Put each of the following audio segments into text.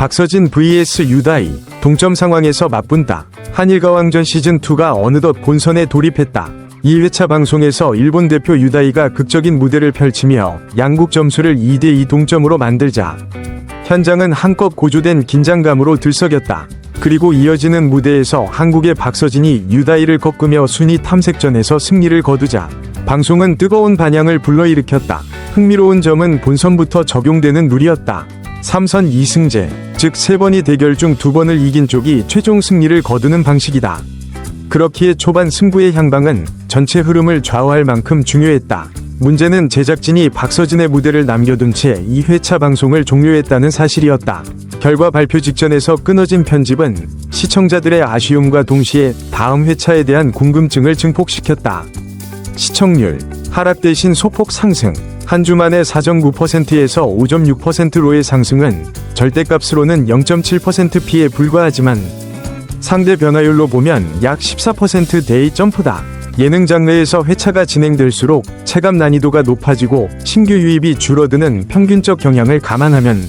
박서진 vs 유다이 동점 상황에서 맞분다. 한일가왕전 시즌2가 어느덧 본선에 돌입했다. 2회차 방송에서 일본 대표 유다이가 극적인 무대를 펼치며 양국 점수를 2대2 동점으로 만들자 현장은 한껏 고조된 긴장감으로 들썩였다. 그리고 이어지는 무대에서 한국의 박서진이 유다이를 꺾으며 순위 탐색전에서 승리를 거두자 방송은 뜨거운 반향을 불러일으켰다. 흥미로운 점은 본선부터 적용되는 룰이었다. 3선 2승제, 즉 3번이 대결 중 2번을 이긴 쪽이 최종 승리를 거두는 방식이다. 그렇기에 초반 승부의 향방은 전체 흐름을 좌우할 만큼 중요했다. 문제는 제작진이 박서진의 무대를 남겨둔 채 2회차 방송을 종료했다는 사실이었다. 결과 발표 직전에서 끊어진 편집은 시청자들의 아쉬움과 동시에 다음 회차에 대한 궁금증을 증폭시켰다. 시청률 하락 대신 소폭 상승 한 주 만에 4.9%에서 5.6%로의 상승은 절대값으로는 0.7%피에 불과하지만 상대 변화율로 보면 약 14%대의 점프다. 예능 장르에서 회차가 진행될수록 체감 난이도가 높아지고 신규 유입이 줄어드는 평균적 경향을 감안하면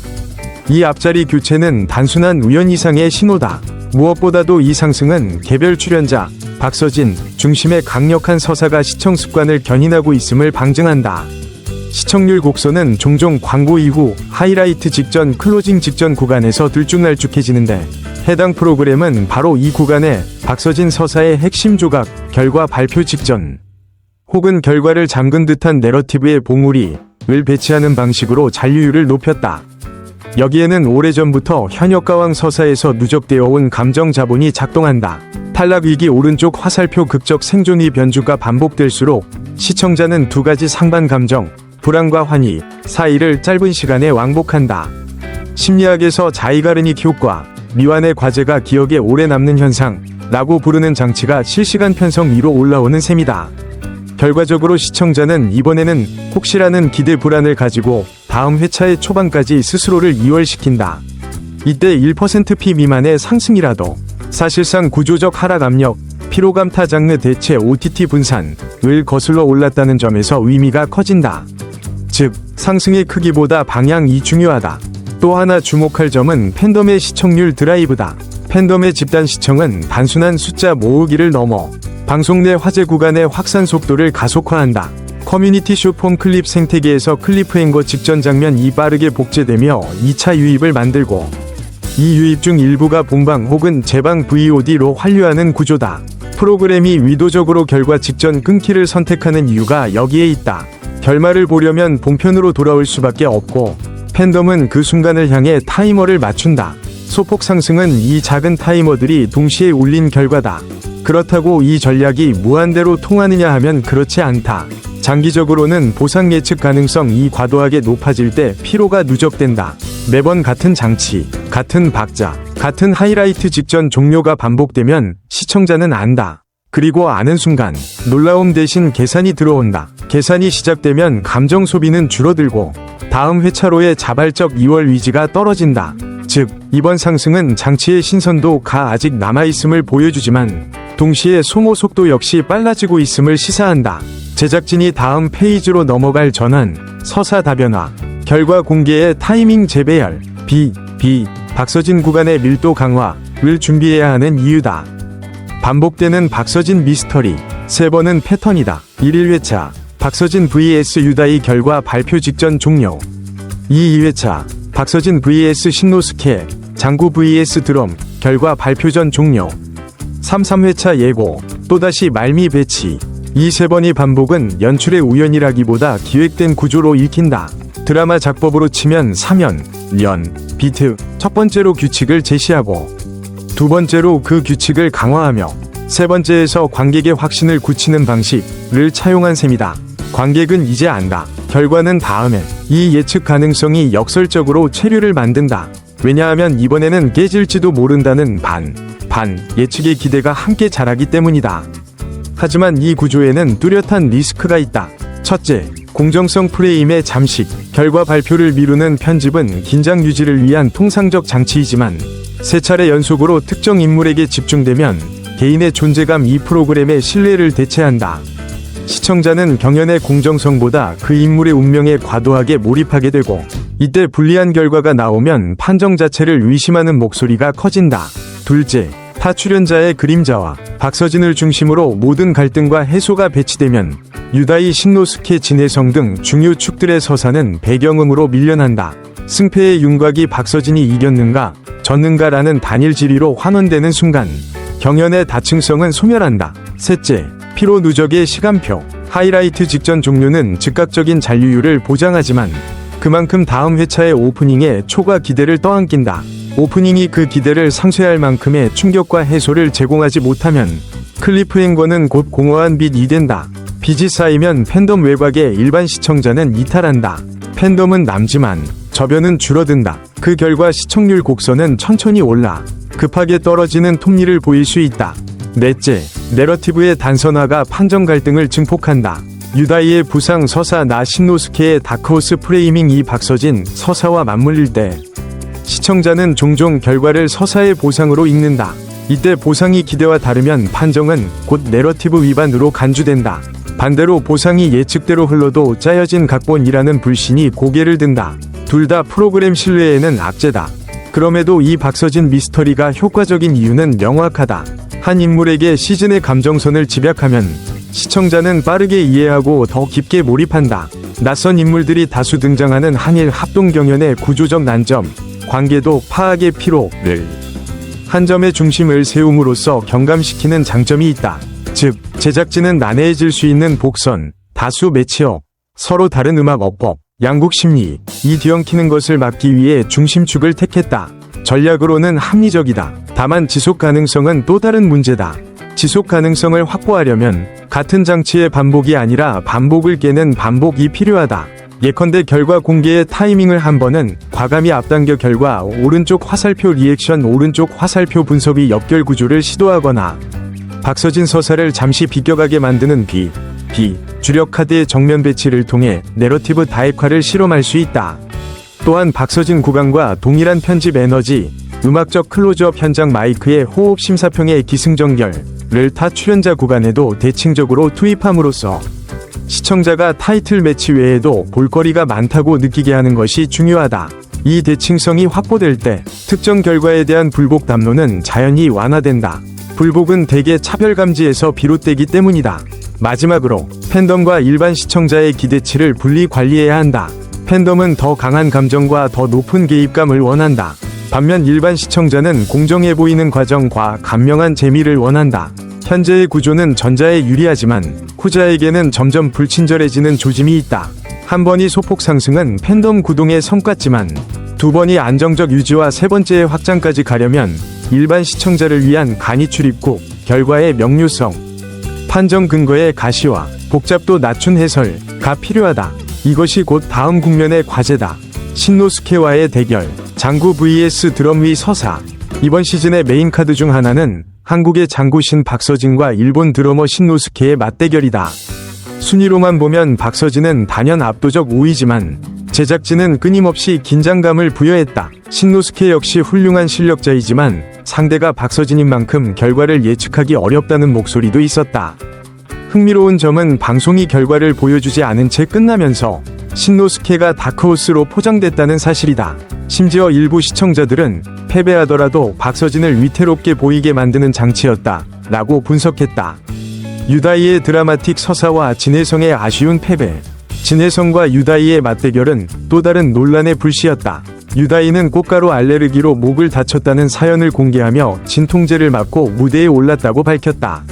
이 앞자리 교체는 단순한 우연 이상의 신호다. 무엇보다도 이 상승은 개별 출연자, 박서진 중심의 강력한 서사가 시청 습관을 견인하고 있음을 방증한다. 시청률 곡선은 종종 광고 이후 하이라이트 직전 클로징 직전 구간에서 들쭉날쭉해지는데 해당 프로그램은 바로 이 구간에 박서진 서사의 핵심 조각, 결과 발표 직전 혹은 결과를 잠근 듯한 내러티브의 봉우리를 배치하는 방식으로 잔류율을 높였다. 여기에는 오래전부터 현역가왕 서사에서 누적되어 온 감정 자본이 작동한다. 탈락 위기 오른쪽 화살표 극적 생존이 변주가 반복될수록 시청자는 두 가지 상반 감정, 불안과 환희 사이를 짧은 시간에 왕복한다. 심리학에서 자이가르닉 효과, 미완의 과제가 기억에 오래 남는 현상, 라고 부르는 장치가 실시간 편성 위로 올라오는 셈이다. 결과적으로 시청자는 이번에는 혹시라는 기대 불안을 가지고 다음 회차의 초반까지 스스로를 이월시킨다. 이때 1%피 미만의 상승이라도 사실상 구조적 하락 압력, 피로감 타 장르 대체 OTT 분산을 거슬러 올랐다는 점에서 의미가 커진다. 즉, 상승의 크기보다 방향이 중요하다. 또 하나 주목할 점은 팬덤의 시청률 드라이브다. 팬덤의 집단 시청은 단순한 숫자 모으기를 넘어 방송 내 화제 구간의 확산 속도를 가속화한다. 커뮤니티 쇼폼 클립 생태계에서 클리프행거 직전 장면이 빠르게 복제되며 2차 유입을 만들고 이 유입 중 일부가 본방 혹은 재방 VOD로 환류하는 구조다. 프로그램이 의도적으로 결과 직전 끊기를 선택하는 이유가 여기에 있다. 결말을 보려면 본편으로 돌아올 수밖에 없고 팬덤은 그 순간을 향해 타이머를 맞춘다. 소폭 상승은 이 작은 타이머들이 동시에 울린 결과다. 그렇다고 이 전략이 무한대로 통하느냐 하면 그렇지 않다. 장기적으로는 보상 예측 가능성이 과도하게 높아질 때 피로가 누적된다. 매번 같은 장치, 같은 박자, 같은 하이라이트 직전 종료가 반복되면 시청자는 안다. 그리고 아는 순간 놀라움 대신 계산이 들어온다. 계산이 시작되면 감정 소비는 줄어들고 다음 회차로의 자발적 2월 위지가 떨어진다. 즉, 이번 상승은 장치의 신선도가 아직 남아있음을 보여주지만 동시에 소모 속도 역시 빨라지고 있음을 시사한다. 제작진이 다음 페이지로 넘어갈 전환, 서사 다변화, 결과 공개의 타이밍 재배열, 비, 비, 박서진 구간의 밀도 강화를 준비해야 하는 이유다. 반복되는 박서진 미스터리, 세 번은 패턴이다. 1일 회차, 박서진 vs 유다이 결과 발표 직전 종료. 2, 2회차, 박서진 vs 신노스케, 장구 vs 드럼, 결과 발표 전 종료. 3, 3회차 예고, 또다시 말미 배치. 이 세 번의 반복은 연출의 우연이라기보다 기획된 구조로 읽힌다. 드라마 작법으로 치면 사면, 연, 비트, 첫 번째로 규칙을 제시하고, 두 번째로 그 규칙을 강화하며, 세 번째에서 관객의 확신을 굳히는 방식을 차용한 셈이다. 관객은 이제 안다. 결과는 다음엔. 이 예측 가능성이 역설적으로 체류를 만든다. 왜냐하면 이번에는 깨질지도 모른다는 반, 반 예측의 기대가 함께 자라기 때문이다. 하지만 이 구조에는 뚜렷한 리스크가 있다. 첫째, 공정성 프레임의 잠식, 결과 발표를 미루는 편집은 긴장 유지를 위한 통상적 장치이지만 세 차례 연속으로 특정 인물에게 집중되면 개인의 존재감 이 프로그램의 신뢰를 대체한다. 시청자는 경연의 공정성보다 그 인물의 운명에 과도하게 몰입하게 되고 이때 불리한 결과가 나오면 판정 자체를 의심하는 목소리가 커진다. 둘째, 타 출연자의 그림자와 박서진을 중심으로 모든 갈등과 해소가 배치되면 유다이 신노스케 진해성 등 중요 축들의 서사는 배경음으로 밀려난다. 승패의 윤곽이 박서진이 이겼는가 졌는가라는 단일 지리로 환원되는 순간 경연의 다층성은 소멸한다. 셋째, 피로 누적의 시간표 하이라이트 직전 종료는 즉각적인 잔류율을 보장하지만 그만큼 다음 회차의 오프닝에 초과 기대를 떠안긴다. 오프닝이 그 기대를 상쇄할 만큼의 충격과 해소를 제공하지 못하면 클리프행거는 곧 공허한 빛이 된다. 빚이 쌓이면 팬덤 외곽의 일반 시청자는 이탈한다. 팬덤은 남지만 저변은 줄어든다. 그 결과 시청률 곡선은 천천히 올라 급하게 떨어지는 톱니를 보일 수 있다. 넷째, 내러티브의 단선화가 판정 갈등을 증폭한다. 유다이의 부상 서사 나 신노스케의 다크호스 프레이밍 이 박서진 서사와 맞물릴 때 시청자는 종종 결과를 서사의 보상으로 읽는다. 이때 보상이 기대와 다르면 판정은 곧 내러티브 위반으로 간주된다. 반대로 보상이 예측대로 흘러도 짜여진 각본이라는 불신이 고개를 든다. 둘 다 프로그램 신뢰에는 악재다. 그럼에도 이 박서진 미스터리가 효과적인 이유는 명확하다. 한 인물에게 시즌의 감정선을 집약하면 시청자는 빠르게 이해하고 더 깊게 몰입한다. 낯선 인물들이 다수 등장하는 한일 합동 경연의 구조적 난점, 관계도 파악의 피로를 한 점의 중심을 세움으로써 경감시키는 장점이 있다. 즉, 제작진은 난해해질 수 있는 복선, 다수 매치업, 서로 다른 음악 어법, 양국 심리, 이 뒤엉키는 것을 막기 위해 중심축을 택했다. 전략으로는 합리적이다. 다만 지속 가능성은 또 다른 문제다. 지속 가능성을 확보하려면 같은 장치의 반복이 아니라 반복을 깨는 반복이 필요하다. 예컨대 결과 공개의 타이밍을 한 번은 과감히 앞당겨 결과 오른쪽 화살표 리액션 오른쪽 화살표 분석의 역결 구조를 시도하거나 박서진 서사를 잠시 비껴가게 만드는 비, 비, 주력 카드의 정면 배치를 통해 내러티브 다액화를 실험할 수 있다. 또한 박서진 구간과 동일한 편집 에너지, 음악적 클로즈업 현장 마이크의 호흡 심사평의 기승전결을 타 출연자 구간에도 대칭적으로 투입함으로써 시청자가 타이틀 매치 외에도 볼거리가 많다고 느끼게 하는 것이 중요하다. 이 대칭성이 확보될 때 특정 결과에 대한 불복 담론은 자연히 완화된다. 불복은 대개 차별감지에서 비롯되기 때문이다. 마지막으로 팬덤과 일반 시청자의 기대치를 분리 관리해야 한다. 팬덤은 더 강한 감정과 더 높은 개입감을 원한다. 반면 일반 시청자는 공정해 보이는 과정과 감명한 재미를 원한다. 현재의 구조는 전자에 유리하지만 후자에게는 점점 불친절해지는 조짐이 있다. 한 번이 소폭 상승은 팬덤 구동의 성과지만 두 번이 안정적 유지와 세 번째의 확장까지 가려면 일반 시청자를 위한 간이 출입국, 결과의 명료성, 판정 근거의 가시화, 복잡도 낮춘 해설가 필요하다. 이것이 곧 다음 국면의 과제다. 신노스케와의 대결, 장구 vs 드럼 위 서사. 이번 시즌의 메인 카드 중 하나는 한국의 장구 신 박서진과 일본 드러머 신노스케의 맞대결이다. 순위로만 보면 박서진은 단연 압도적 우위지만 제작진은 끊임없이 긴장감을 부여했다. 신노스케 역시 훌륭한 실력자이지만 상대가 박서진인 만큼 결과를 예측하기 어렵다는 목소리도 있었다. 흥미로운 점은 방송이 결과를 보여주지 않은 채 끝나면서 신노스케가 다크호스로 포장됐다는 사실이다. 심지어 일부 시청자들은 패배하더라도 박서진을 위태롭게 보이게 만드는 장치였다. 라고 분석했다. 유다이의 드라마틱 서사와 진혜성의 아쉬운 패배. 진혜성과 유다이의 맞대결은 또 다른 논란의 불씨였다. 유다이는 꽃가루 알레르기로 목을 다쳤다는 사연을 공개하며 진통제를 맞고 무대에 올랐다고 밝혔다.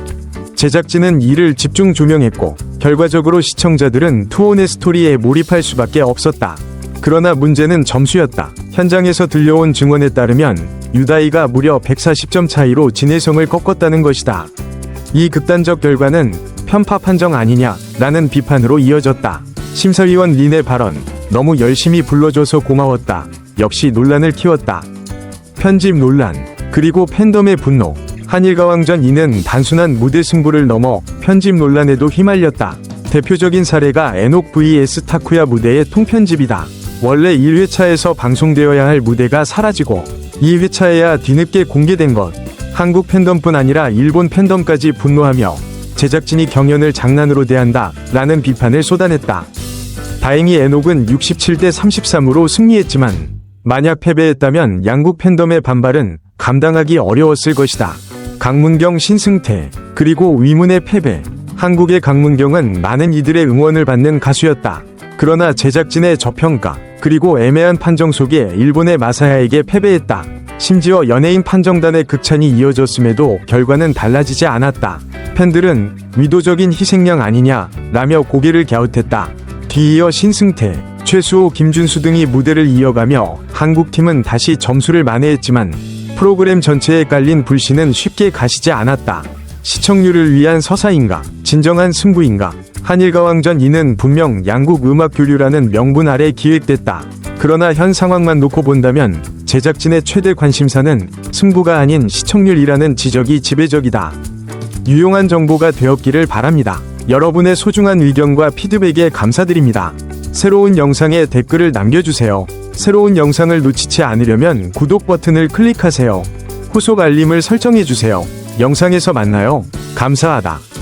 제작진은 이를 집중 조명했고 결과적으로 시청자들은 투혼의 스토리에 몰입할 수밖에 없었다. 그러나 문제는 점수였다. 현장에서 들려온 증언에 따르면 유다이가 무려 140점 차이로 진혜성을 꺾었다는 것이다. 이 극단적 결과는 편파 판정 아니냐 라는 비판으로 이어졌다. 심사위원 린의 발언, 너무 열심히 불러줘서 고마웠다. 역시 논란을 키웠다. 편집 논란, 그리고 팬덤의 분노. 한일가왕전 이는 단순한 무대 승부를 넘어 편집 논란에도 휘말렸다. 대표적인 사례가 에녹 vs 타쿠야 무대의 통편집이다. 원래 1회차에서 방송되어야 할 무대가 사라지고 2회차에야 뒤늦게 공개된 것. 한국 팬덤뿐 아니라 일본 팬덤까지 분노하며 제작진이 경연을 장난으로 대한다 라는 비판을 쏟아냈다. 다행히 에녹은 67대 33으로 승리했지만 만약 패배했다면 양국 팬덤의 반발은 감당하기 어려웠을 것이다. 강문경 신승태 그리고 위문의 패배 한국의 강문경은 많은 이들의 응원을 받는 가수였다. 그러나 제작진의 저평가 그리고 애매한 판정 속에 일본의 마사야에게 패배했다. 심지어 연예인 판정단의 극찬이 이어졌음에도 결과는 달라지지 않았다. 팬들은 위도적인 희생양 아니냐 라며 고개를 갸웃했다. 뒤이어 신승태, 최수호, 김준수 등이 무대를 이어가며 한국팀은 다시 점수를 만회했지만 프로그램 전체에 깔린 불씨는 쉽게 가시지 않았다. 시청률을 위한 서사인가, 진정한 승부인가, 한일가왕전 이는 분명 양국 음악 교류라는 명분 아래 기획됐다. 그러나 현 상황만 놓고 본다면 제작진의 최대 관심사는 승부가 아닌 시청률이라는 지적이 지배적이다. 유용한 정보가 되었기를 바랍니다. 여러분의 소중한 의견과 피드백에 감사드립니다. 새로운 영상에 댓글을 남겨주세요. 새로운 영상을 놓치지 않으려면 구독 버튼을 클릭하세요. 후속 알림을 설정해주세요. 영상에서 만나요. 감사하다.